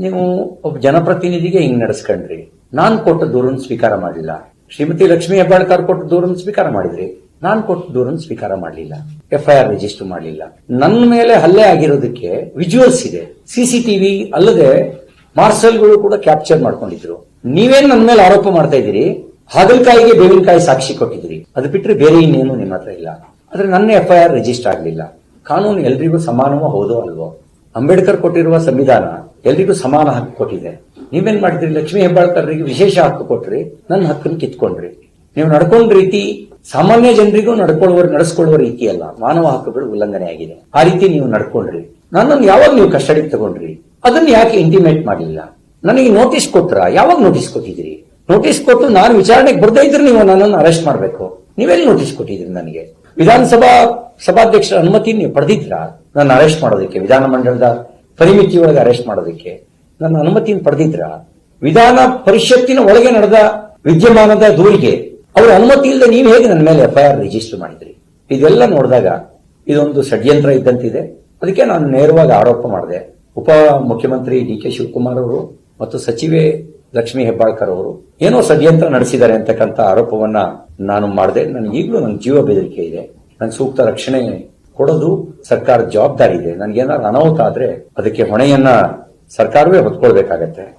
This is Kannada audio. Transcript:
ನೀವು ಒಬ್ಬ ಜನಪ್ರತಿನಿಧಿಗೆ ಹಿಂಗ್ ನಡೆಸ್ಕೊಂಡ್ರಿ. ನಾನ್ ಕೊಟ್ಟ ದೂರನ್ನು ಸ್ವೀಕಾರ ಮಾಡಲಿಲ್ಲ ಶ್ರೀಮತಿ ಲಕ್ಷ್ಮಿ ಹೆಬ್ಬಾಳ್ಕರ್ ಕೊಟ್ಟ ದೂರನ್ನು ಸ್ವೀಕಾರ ಮಾಡಿದ್ರಿ. ನಾನ್ ಕೊಟ್ಟ ದೂರನ್ನು ಸ್ವೀಕಾರ ಮಾಡಲಿಲ್ಲ. ಎಫ್ಐಆರ್ ರಿಜಿಸ್ಟರ್ ಮಾಡಲಿಲ್ಲ. ನನ್ನ ಮೇಲೆ ಹಲ್ಲೆ ಆಗಿರೋದಕ್ಕೆ ವಿಜುವಲ್ಸ್ ಇದೆ. ಸಿಸಿಟಿವಿ ಅಲ್ಲದೆ ಮಾರ್ಷಲ್ಗಳು ಕೂಡ ಕ್ಯಾಪ್ಚರ್ ಮಾಡ್ಕೊಂಡಿದ್ರು. ನೀವೇನ್ ನನ್ನ ಮೇಲೆ ಆರೋಪ ಮಾಡ್ತಾ ಇದ್ದೀರಿ? ಹಾಗಲಕಾಯಿಗೆ ಬೇವಿನಕಾಯಿ ಸಾಕ್ಷಿ ಕೊಟ್ಟಿದ್ರಿ. ಅದು ಬಿಟ್ರೆ ಬೇರೆ ಇನ್ನೇನು ನಿಮ್ಮ ಹತ್ರ ಇಲ್ಲ. ಆದ್ರೆ ನನ್ನ ಎಫ್ಐಆರ್ ರಿಜಿಸ್ಟರ್ ಆಗಲಿಲ್ಲ. ಕಾನೂನು ಎಲ್ರಿಗೂ ಸಮಾನವೋ ಹೌದೋ ಅಲ್ವೋ? ಅಂಬೇಡ್ಕರ್ ಕೊಟ್ಟಿರುವ ಸಂವಿಧಾನ ಎಲ್ರಿಗೂ ಸಮಾನ ಹಕ್ಕು ಕೊಟ್ಟಿದೆ. ನೀವೇನ್ ಮಾಡಿದ್ರಿ? ಲಕ್ಷ್ಮೀ ಹೆಬ್ಬಾಳ್ಕರ್ರಿಗೆ ವಿಶೇಷ ಹಕ್ಕು ಕೊಟ್ರಿ. ನನ್ನ ಹಕ್ಕನ್ನು ಕಿತ್ಕೊಂಡ್ರಿ. ನೀವು ನಡ್ಕೊಂಡ ರೀತಿ, ಸಾಮಾನ್ಯ ಜನರಿಗೂ ನಡ್ಕೊಳ್ಳುವ ನಡೆಸ್ಕೊಳ್ಳುವ ರೀತಿ ಅಲ್ಲ. ಮಾನವ ಹಕ್ಕುಗಳು ಉಲ್ಲಂಘನೆ ಆಗಿದೆ. ಆ ರೀತಿ ನೀವು ನಡ್ಕೊಂಡ್ರಿ. ನನ್ನನ್ನು ಯಾವಾಗ ನೀವು ಕಸ್ಟಡಿ ತಗೊಂಡ್ರಿ? ಅದನ್ನ ಯಾಕೆ ಇಂಟಿಮೇಟ್ ಮಾಡಲಿಲ್ಲ? ನನಗೆ ನೋಟಿಸ್ ಕೊಟ್ರ? ಯಾವಾಗ ನೋಟಿಸ್ ಕೊಟ್ಟಿದ್ರಿ ನೋಟಿಸ್ ಕೊಟ್ಟು ನಾನು ವಿಚಾರಣೆಗೆ ಬರ್ದೇ ಇದ್ರೆ ನೀವು ನನ್ನನ್ನು ಅರೆಸ್ಟ್ ಮಾಡಬೇಕು. ನೀವೆಲ್ಲಿ ನೋಟಿಸ್ ಕೊಟ್ಟಿದ್ರಿ ನನಗೆ? ವಿಧಾನಸಭಾ ಸಭಾಧ್ಯಕ್ಷರ ಅನುಮತಿ ನೀವು ಪಡೆದಿದ್ರ ನನ್ನ ಅರೆಸ್ಟ್ ಮಾಡೋದಕ್ಕೆ ವಿಧಾನಮಂಡಲದ ಪರಿಮಿತಿಯೊಳಗೆ ಅರೆಸ್ಟ್ ಮಾಡೋದಕ್ಕೆ ನನ್ನ ಅನುಮತಿಯನ್ನು ಪಡೆದಿದ್ರ ವಿಧಾನ ಪರಿಷತ್ತಿನ ಒಳಗೆ ನಡೆದ ವಿದ್ಯಮಾನದ ದೂರಿಗೆ ಅವರ ಅನುಮತಿ ಇಲ್ಲದೆ ನೀವು ಹೇಗೆ ನನ್ನ ಮೇಲೆ ಎಫ್ಐಆರ್ ರಿಜಿಸ್ಟರ್ ಮಾಡಿದ್ರಿ? ಇದೆಲ್ಲ ನೋಡಿದಾಗ ಇದೊಂದು ಷಡ್ಯಂತ್ರ ಇದ್ದಂತಿದೆ. ಅದಕ್ಕೆ ನಾನು ನೇರವಾಗಿ ಆರೋಪ ಮಾಡಿದೆ. ಉಪ ಮುಖ್ಯಮಂತ್ರಿ ಡಿ ಕೆ ಶಿವಕುಮಾರ್ ಅವರು ಮತ್ತು ಸಚಿವೆ ಲಕ್ಷ್ಮೀ ಹೆಬ್ಬಾಳ್ಕರ್ ಅವರು ಏನೋ ಷಡ್ಯಂತ್ರ ನಡೆಸಿದ್ದಾರೆ ಅಂತಕ್ಕಂಥ ಆರೋಪವನ್ನ ನಾನು ಮಾಡಿದೆ. ನನಗೆ ಈಗಲೂ ನನ್ನ ಜೀವ ಬೆದರಿಕೆ ಇದೆ. ನನ್ನ ಸೂಕ್ತ ರಕ್ಷಣೆ ಕೊಡೋದು ಸರ್ಕಾರದ ಜವಾಬ್ದಾರಿ ಇದೆ. ನನಗೇನಾದ್ರು ಅನಾಹುತ ಆದ್ರೆ ಅದಕ್ಕೆ ಹೊಣೆಯನ್ನ ಸರ್ಕಾರವೇ ಹೊತ್ಕೊಳ್ಬೇಕಾಗತ್ತೆ.